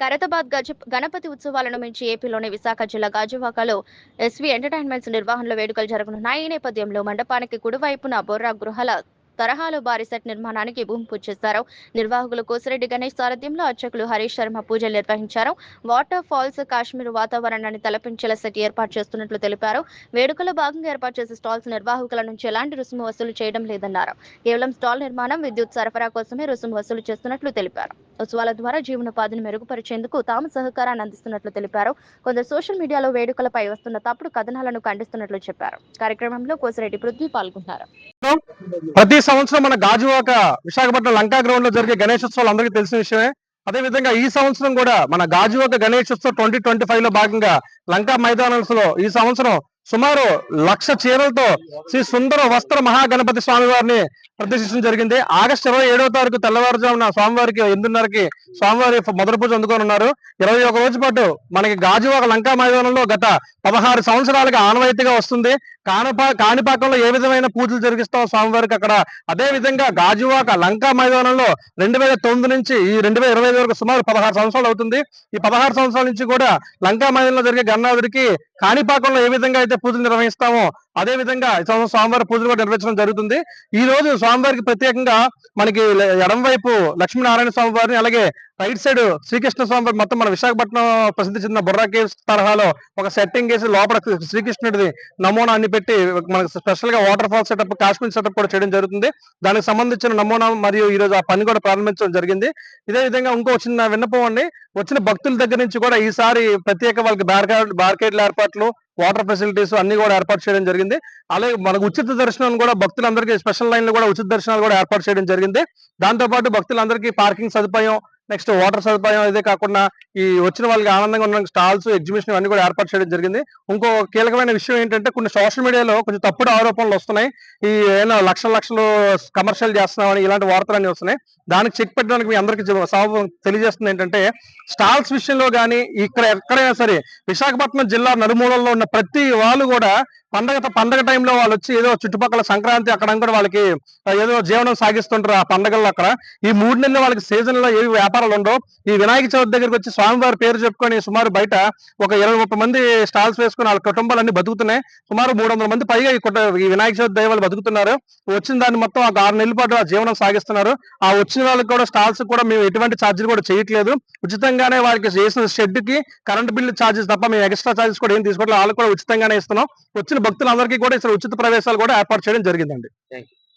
ఖరతాబాద్ గజ గణపతి ఉత్సవాలను మించి ఏపీలోని విశాఖ జిల్లా గాజువాకలో ఎస్వీ ఎంటర్టైన్మెంట్స్ నిర్వహణలో వేడుకలు జరగనున్నాయి. ఈ నేపథ్యంలో మండపానికి కుడివైపున బొర్రా గృహాల తరహాలో భారీ సెట్ నిర్మాణానికి భూమి పూజ చేశారు. నిర్వాహకులు కోసిరెడ్డి గణేష్ సారథ్యంలో అర్చకులు హరీష్ శర్మ పూజలు నిర్వహించారు. వాటర్ ఫాల్స్ కాశ్మీర్ వాతావరణాన్ని తలపించేలా సెట్ ఏర్పాటు చేస్తున్నట్లు తెలిపారు. వేడుకలో భాగంగా ఏర్పాటు చేసే స్టాల్స్ నిర్వాహకుల నుంచి ఎలాంటి రుసుము వసూలు చేయడం లేదన్నారు. కేవలం స్టాల్ నిర్మాణం విద్యుత్ సరఫరా కోసమే రుసుము వసూలు చేస్తున్నట్లు తెలిపారు. ఉత్సవాల ద్వారా జీవనోపాధిని మెరుగుపరిచేందుకు తాము సహకారాన్ని అందిస్తున్నట్లు తెలిపారు. కొందరు సోషల్ మీడియాలో వేడుకలపై వస్తున్న తప్పుడు కథనాలను ఖండిస్తున్నట్లు చెప్పారు. కార్యక్రమంలో కోసిరెడ్డి పృథ్వీ పాల్గొన్నారు. ప్రతి సంవత్సరం మన గాజువాక విశాఖపట్నం లంకా గ్రౌండ్లో జరిగే గణేశోత్సవాలు అందరికీ తెలిసిన విషయమే. అదే విధంగా ఈ సంవత్సరం కూడా మన గాజువాక గణేశోత్సవ ట్వంటీ ట్వంటీ ఫైవ్లో భాగంగా లంకా మైదానంలో లో ఈ సంవత్సరం సుమారు లక్ష చీరలతో శ్రీ సుందర వస్త్ర మహాగణపతి స్వామి వారిని ప్రదర్శించడం జరిగింది. ఆగస్టు ఇరవై ఏడవ తారీఖు తెల్లవారుజామున స్వామివారికి ఎనిమిదిన్నరకి స్వామివారి మొదటి పూజ అందుకొని ఉన్నారు. ఇరవై ఒక రోజు పాటు మనకి గాజువాక లంకా మైదానంలో గత పదహారు సంవత్సరాలుగా ఆనవాయితీగా వస్తుంది. కానపా కాణిపాకంలో ఏ విధమైన పూజలు జరిగిస్తాం స్వామివారికి అక్కడ అదే విధంగా గాజువాక లంకా మైదానంలో రెండు వేల తొమ్మిది నుంచి ఈ రెండు వేల ఇరవై వరకు సుమారు పదహారు సంవత్సరాలు అవుతుంది. ఈ పదహారు సంవత్సరాల నుంచి కూడా లంకా మైదానంలో జరిగే గన్నాథుడికి కాణిపాకంలో ఏ విధంగా అయితే పూజలు నిర్వహిస్తామో అదే విధంగా ఈ సంవత్సరం స్వామివారి పూజలు కూడా నిర్వహించడం జరుగుతుంది. ఈ రోజు స్వామివారికి ప్రత్యేకంగా మనకి ఎడం వైపు లక్ష్మీనారాయణ స్వామి వారిని అలాగే రైట్ సైడ్ శ్రీకృష్ణ స్వామి వారి మొత్తం మన విశాఖపట్నం ప్రసిద్ధి చెందిన బుర్రా కేవ్స్ తరహాలో ఒక సెట్టింగ్ వేసి లోపల శ్రీకృష్ణుడిది నమూనా అన్ని పెట్టి మనకు స్పెషల్గా waterfall setup Kashmir setup కూడా చేయడం జరుగుతుంది. దానికి సంబంధించిన నమూనా మరియు ఈ రోజు ఆ పని కూడా ప్రారంభించడం జరిగింది. ఇదే విధంగా ఇంకో చిన్న విన్నపం అండి. వచ్చిన భక్తుల దగ్గర నుంచి కూడా ఈసారి ప్రత్యేక వాళ్ళకి బార్కెట్ బార్కెట్ల ఏర్పాట్లు వాటర్ ఫెసిలిటీస్ అన్ని కూడా ఏర్పాటు చేయడం జరిగింది. అలాగే మనకు ఉచిత దర్శనం కూడా భక్తులందరికీ స్పెషల్ లైన్లు కూడా ఉచిత దర్శనాలు కూడా ఏర్పాటు చేయడం జరిగింది. దాంతో పాటు భక్తులందరికీ పార్కింగ్ సదుపాయం నెక్స్ట్ వాటర్ సదుపాయం అదే కాకుండా ఈ వచ్చిన వాళ్ళకి ఆనందంగా ఉన్న స్టాల్స్ ఎగ్జిబిషన్ అన్ని కూడా ఏర్పాటు చేయడం జరిగింది. ఇంకో కీలకమైన విషయం ఏంటంటే కొన్ని సోషల్ మీడియాలో కొంచెం తప్పుడు ఆరోపణలు వస్తున్నాయి. ఈ ఏమైనా లక్షల లక్షలు కమర్షియల్ చేస్తున్నామని ఇలాంటి వార్తలు అన్ని వస్తున్నాయి. దానికి చెక్ పెట్టడానికి మీ అందరికీ చె- తెలియజేస్తుంది ఏంటంటే స్టాల్స్ విషయంలో కానీ ఇక్కడ ఎక్కడైనా సరే విశాఖపట్నం జిల్లా నలుమూలల్లో ఉన్న ప్రతి వాళ్ళు కూడా పండగ పండగ టైంలో వాళ్ళు వచ్చి ఏదో చుట్టుపక్కల సంక్రాంతి అక్కడ కూడా వాళ్ళకి ఏదో జీవనం సాగిస్తుంటారు ఆ పండగల్లో అక్కడ. ఈ మూడు నెలలు వాళ్ళకి సీజన్లో ఏవి వ్యాపారాలు ఉండవు. ఈ వినాయక చవితి దగ్గరికి వచ్చి స్వామివారి పేరు చెప్పుకొని సుమారు బయట ఒక ఇరవై ముప్పై మంది స్టాల్స్ వేసుకుని వాళ్ళ కుటుంబాలన్నీ బతుకుతున్నాయి. సుమారు మూడు వందల మంది పైగా ఈ ఈ వినాయక చవితి దైవాలు బతుకుతున్నారు. వచ్చిన దాన్ని మొత్తం ఒక ఆరు నెలల పాటు ఆ జీవనం సాగిస్తున్నారు. ఆ వచ్చిన వాళ్ళకి కూడా స్టాల్స్ కూడా మేము ఎటువంటి ఛార్జీలు కూడా చేయట్లేదు. ఉచితంగానే వాళ్ళకి చేసిన షెడ్కి కరెంట్ బిల్లు ఛార్జెస్ తప్ప మేము ఎక్స్ట్రా ఛార్జెస్ కూడా ఏం తీసుకోవట్లేదు. వాళ్ళకి కూడా ఉచితంగానే ఇస్తున్నాం. వచ్చిన భక్తులందరికీ కూడా ఇక్కడ ఉచిత ప్రవేశాలు కూడా ఏర్పాటు చేయడం జరిగిందండి.